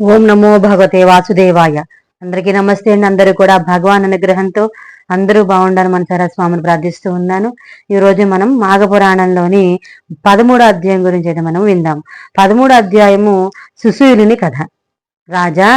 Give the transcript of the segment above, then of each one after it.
ఓం నమో భగవతే వాసుదేవాయ. అందరికీ నమస్తే అండి. అందరూ కూడా భగవాన్ అనుగ్రహంతో అందరూ బాగుండాలని మనసారా స్వామిని ప్రార్థిస్తూ ఉన్నాను. ఈ రోజు మనం మాఘపురాణంలోని పదమూడో అధ్యాయం గురించి అయితే మనం విందాం. పదమూడో అధ్యాయము సుశీలుని కథ. రాజా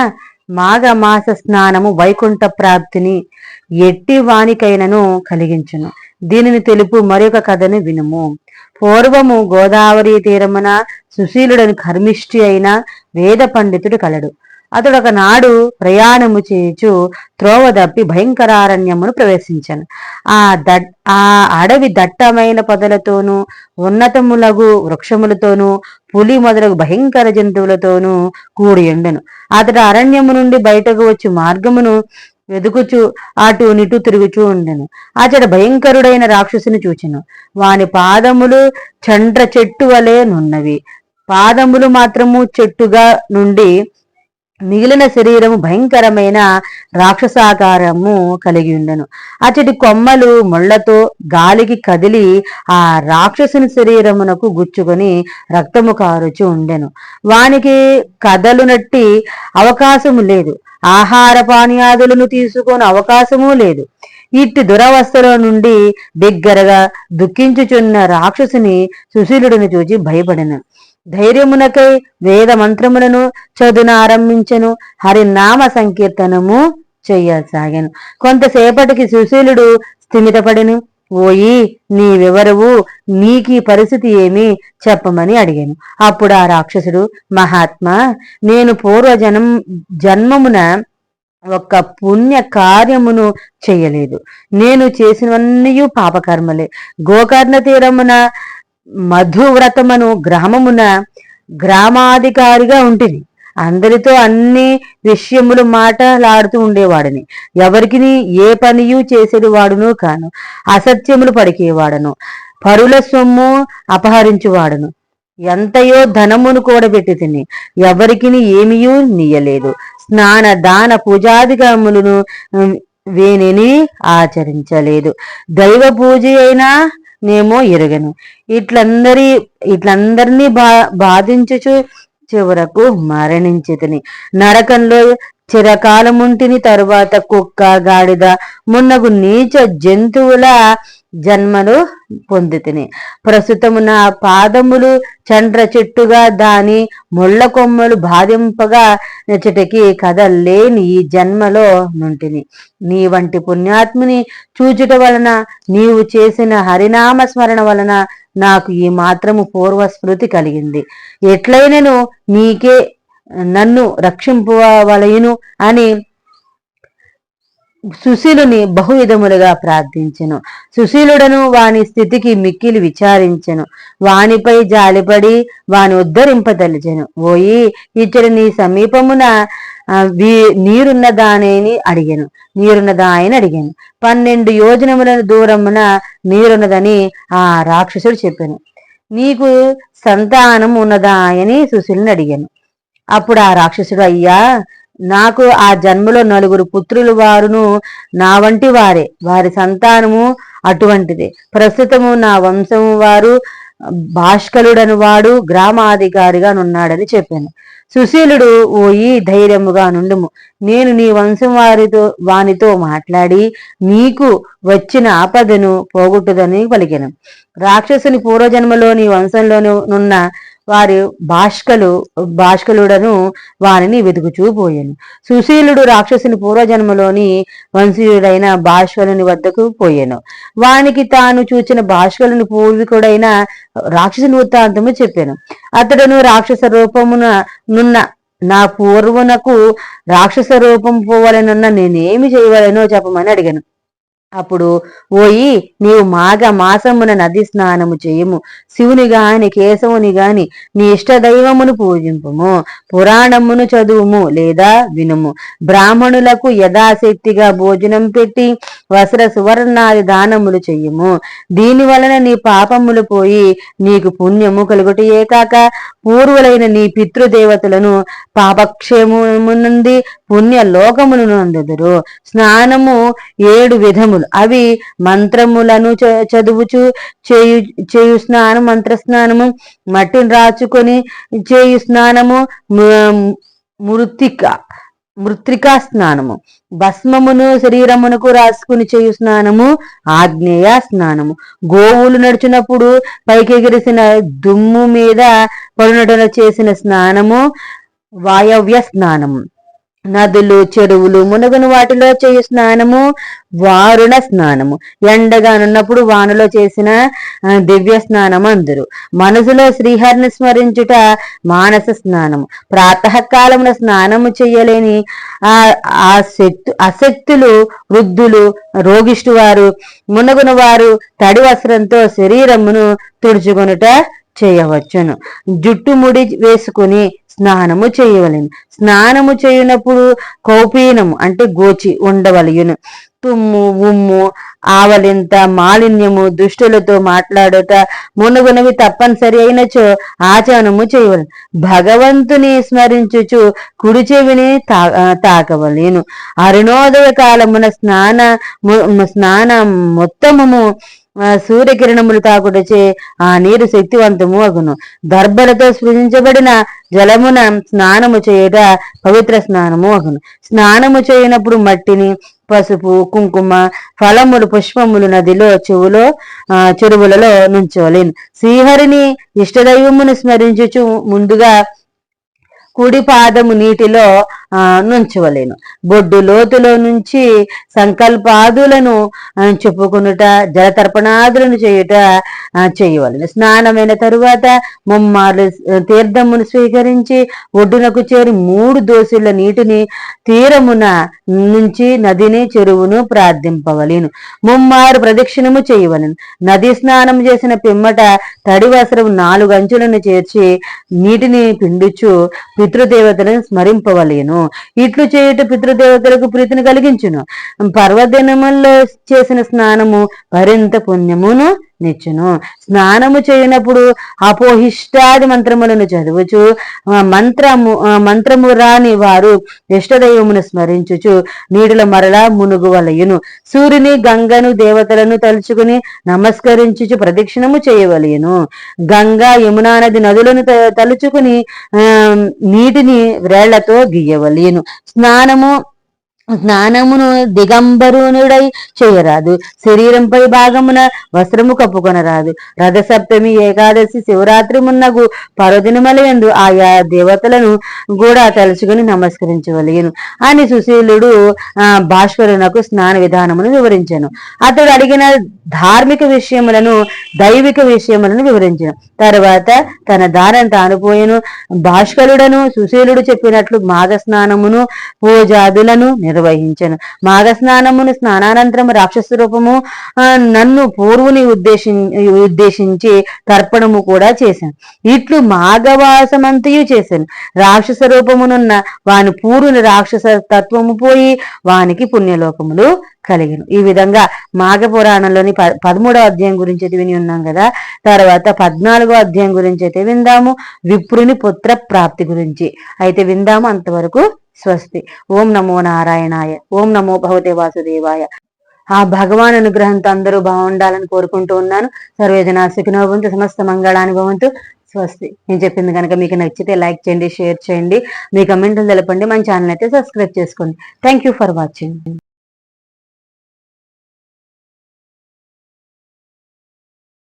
మాఘ మాస స్నానము వైకుంఠ ప్రాప్తిని ఎట్టి వానికైనను కలిగించును. దీనిని తెలుపు మరొక కథను వినుము. పూర్వము గోదావరి తీరమున సుశీలుడని కర్మిష్టి అయిన వేద పండితుడు కలడు. అతడు నాడు ప్రయాణము చేయుచు త్రోవ దప్పి భయంకరారణ్యమును ప్రవేశించాను. ఆ దట్ ఆ అడవి దట్టమైన పొదలతోనూ ఉన్నతములగు వృక్షములతోనూ పులి మొదలగు భయంకర జంతువులతోనూ కూడి ఉండెను. అతడు అరణ్యము నుండి బయటకు వచ్చి మార్గమును వెదుకుచు అటు నిటు తిరుగుచూ ఉండెను. అతడు భయంకరుడైన రాక్షసుని చూచెను. వాని పాదములు చండ్ర చెట్టు వలె నున్నవి. పాదములు మాత్రము చెట్టుగా నుండి మిగిలిన శరీరము భయంకరమైన రాక్షసాకారము కలిగి ఉండెను. అతడి కొమ్మలు ముళ్ళతో గాలికి కదిలి ఆ రాక్షసుని శరీరమునకు గుచ్చుకొని రక్తము కారుచు ఉండెను. వానికి కదలునట్టి అవకాశము లేదు. ఆహార పానీయాదులను తీసుకొని అవకాశము లేదు. ఇట్టి దురవస్థలో నుండి బిగ్గరగా దుఃఖించుచున్న రాక్షసుని సుశీలుడిని చూచి భయపడిన. ధైర్యమునకై వేద మంత్రములను చదువును ఆరంభించను. హరినామ సంకీర్తనము చేయసాగాను కొంతసేపటికి సుశీలుడు స్థిమితపడిను. ఓయి నీవెవరవు? నీకీ పరిస్థితి ఏమి చెప్పమని అడిగాను. అప్పుడు ఆ రాక్షసుడు మహాత్మా నేను పూర్వ జనం జన్మమున ఒక్క పుణ్య కార్యమును చేయలేదు నేను చేసినవన్నీ పాపకర్మలే. గోకర్ణ తీరమున మధువ్రతమును గ్రామమున గ్రామాధికారిగా ఉంటుంది అందరితో అన్ని విషయములు మాటలాడుతూ ఉండేవాడిని. ఎవరికి ఏ పనియు చేసేది వాడును కాను అసత్యములు పడికేవాడను పరుల సొమ్ము అపహరించువాడను. ఎంతయో ధనమును కూడబెట్టి తిని ఎవరికి ఏమియూ నీయలేదు. స్నాన దాన పూజాదికములను వేనిని ఆచరించలేదు. దైవ పూజ అయినా నేమో ఎరగను. ఇట్లందరి ఇట్లందరినీ బా బాధించుచు చివరకు మరణించితిని నరకంలో చిరకాలముంటిని తరువాత కుక్క గాడిద మున్నగు నీచ జంతువుల జన్మను పొందితిని. ప్రస్తుతము నా పాదములు చండ్ర చెట్టుగా దాని ముళ్ళ కొమ్మలు బాధింపగా నచ్చటికి కదల్లేని ఈ జన్మలో నుంటిని. నీ వంటి పుణ్యాత్ముని చూచుట వలన నీవు చేసిన హరినామ స్మరణ వలన నాకు ఈ మాత్రము పూర్వ స్మృతి కలిగింది. ఎట్లయినను నీకే నన్ను రక్షింపవలయును అని సుశీలుని బహువిధములుగా ప్రార్థించెను. సుశీలుడను వాని స్థితికి మిక్కిలి విచారించెను. వానిపై జాలిపడి వాని ఉద్ధరింపదలిచెను. ఓయి ఇచ్చడి నీ సమీపమున నీరున్నదానేని అడిగాను. నీరున్నదా అని అడిగాను. పన్నెండు యోజనముల దూరమున నీరున్నదని ఆ రాక్షసుడు చెప్పాను. నీకు సంతానం ఉన్నదా అని సుశీలుని అడిగాను. అప్పుడు ఆ రాక్షసుడు అయ్యా నాకు ఆ జన్మలో నలుగురు పుత్రులు వారును నా వంటి వారే. వారి సంతానము అటువంటిదే. ప్రస్తుతము నా వంశము వారు భాష్కలుడని వాడు గ్రామాధికారిగా నున్నాడని చెప్పాను. సుశీలుడు ఓయి ధైర్యముగా నుండుము. నేను నీ వంశం వారితో వానితో మాట్లాడి నీకు వచ్చిన ఆపదను పోగొట్టుదని పలికాను. రాక్షసుని పూర్వజన్మలోని వంశంలోనూ నున్న వారి భాష్కలు భాష్కలుడను వారిని వెతుకుచూ పోయాను. సుశీలుడు రాక్షసుని పూర్వజన్మలోని వంశీయుడైన భాష్కలుని వద్దకు పోయాను. వానికి తాను చూచిన భాష్కలుని పూర్వీకుడైన రాక్షసుని వృత్తాంతము చెప్పాను. అతడును రాక్షస రూపమున నున్న నా పూర్వునకు రాక్షస రూపం పోవాలనున్న నేనేమి చేయవలనో చెప్పమని అడిగాను. అప్పుడు ఓయి నీవు మాఘ మాసమున నది స్నానము చేయము. శివుని గాని కేశవుని గాని నీ ఇష్ట దైవమును పూజింపుము. పురాణమును చదువుము లేదా వినుము. బ్రాహ్మణులకు యథాశక్తిగా భోజనం పెట్టి వస్త్ర సువర్ణాది దానములు చెయ్యము దీని వలన నీ పాపములు పోయి నీకు పుణ్యము కలుగుటయే కాక పూర్వులైన నీ పితృదేవతలను పాపక్షేమునుంది పుణ్య లోకములను అందుదురు స్నానము ఏడు మంత్రములు అవి మంత్రములను చదువుచు చేయు చేయు స్నానం మంత్ర స్నానము మట్టిని రాచుకొని చేయు స్నానము మృతిక మృత్తికా స్నానము. భస్మమును శరీరమునకు రాసుకుని చేయు స్నానము ఆగ్నేయ స్నానము. గోవులు నడిచినప్పుడు పైకెగిరిసిన దుమ్ము మీద పడునటన చేసిన స్నానము వాయవ్య స్నానము. నదులు చెరువులు మునుగును వాటిలో చేయు స్నానము వారుణ స్నానము. ఎండగానున్నప్పుడు వానలో చేసిన దివ్య స్నానము అందరు మనసులో శ్రీహరిని స్మరించుట మానస స్నానము. ప్రాతకాలమున స్నానము చేయలేని ఆ ఆ శక్తు అశక్తులు వృద్ధులు రోగిష్టి వారు మునగున వారు తడి వస్త్రంతో శరీరమును తుడుచుకొనుట చేయవచ్చును. జుట్టు ముడి వేసుకుని స్నానము చేయవలెను. స్నానము చేయనప్పుడు కౌపీనము అంటే గోచి ఉండవలయును తుమ్ము ఉమ్ము ఆవలింత మాలిన్యము దుష్టులతో మాట్లాడుట మునుగునవి తప్పనిసరి అయినచో ఆచరణము చేయవలను. భగవంతుని స్మరించుచు కుడి చెవిని తా తాకవలేను. అరుణోదయ కాలమున స్నాన స్నాన మొత్తము సూర్యకిరణములు తాకుటచే ఆ నీరు శక్తివంతము అగును. దర్భలతో సృజించబడిన జలమున స్నానము చేయుట పవిత్ర స్నానము అగును. స్నానము చేయనప్పుడు మట్టిని పసుపు కుంకుమ ఫలములు పుష్పములు నదిలో చెవులో చెరువులలో నుంచోలేను. శ్రీహరిని ఇష్టదైవమును స్మరించుచు ముందుగా కుడి పాదము నీటిలో నుంచవలేను. బొడ్డు లోతులో నుంచి సంకల్పాదులను చెప్పుకునుట జలతర్పణాదులను చేయుట చేయవలను. స్నానమైన తరువాత ముమ్మార్లు తీర్థమును స్వీకరించి ఒడ్డునకు చేరి మూడు దోసుల నీటిని తీరమున నుంచి నదిని చెరువును ప్రార్థింపవలేను. ముమ్మారు ప్రదక్షిణము చేయవలను. నది స్నానం చేసిన పిమ్మట తడి వస్త్రం నాలుగు అంచులను చేర్చి నీటిని పిండుచు పితృదేవతలను స్మరింపవలేను. ఇట్లు చేయుట పితృదేవతలకు ప్రీతిని కలిగించును. పర్వదినముల్లో చేసిన స్నానము మరింత పుణ్యమును నిచ్చును స్నానము చేయనప్పుడు అపోహిష్టాది మంత్రములను చదువుచు. మంత్రము మంత్రము రాని వారు ఇష్టదైవమును స్మరించుచు. నీటిల మరలా మునుగువలయును సూర్యుని గంగను దేవతలను తలుచుకుని నమస్కరించుచు ప్రదక్షిణము చేయవలయును. గంగా యమునా నది నదులను తలుచుకుని నీటిని వ్రేళ్ళతో గీయవలయును. స్నానము స్నానమును దిగంబరునుడై చేయరాదు. శరీరంపై భాగమున వస్త్రము కప్పుకొనరాదు. రథసప్తమి ఏకాదశి శివరాత్రి మున్నగు పర్వదినమలయందు ఆయా దేవతలను కూడా తలుచుకుని నమస్కరించవలేను అని సుశీలుడు ఆ స్నాన విధానమును వివరించాను. అతడు అడిగిన ధార్మిక విషయములను దైవిక విషయములను వివరించను. తర్వాత తన దారిని తానుపోయెను భాస్కరుడను సుశీలుడు చెప్పినట్లు మాఘ స్నానమును పూజాదులను నిర్వహించను. మాఘ స్నానమును స్నానానంతరం రాక్షస రూపము నన్ను పూర్వుని ఉద్దేశి ఉద్దేశించి తర్పణము కూడా చేశాను. ఇట్లు మాఘవాసమంతయు చేశాను. రాక్షస రూపమునున్న వాని పూర్వుని రాక్షస తత్వము పోయి వానికి పుణ్యలోకములు కలిగిన. ఈ విధంగా మాఘ పురాణంలోని పదమూడవ అధ్యాయం గురించి అయితే విని ఉన్నాం కదా. తర్వాత పద్నాలుగో అధ్యాయం గురించి అయితే విందాము. విప్రుని పుత్ర ప్రాప్తి గురించి అయితే విందాము. అంతవరకు స్వస్తి ఓం నమో నారాయణాయ ఓం నమో భగవతే వాసుదేవాయ ఆ భగవాన్ అనుగ్రహంతో అందరూ బాగుండాలని కోరుకుంటూ ఉన్నాను. సర్వేజన సుఖినోభవంతు సమస్త మంగళానుభవంతు భవంతు స్వస్తి. నేను చెప్పింది కనుక మీకు నచ్చితే లైక్ చేయండి షేర్ చేయండి. మీ కమెంట్లు తెలపండి. మన ఛానల్ అయితే సబ్స్క్రైబ్ చేసుకోండి. Thank you for watching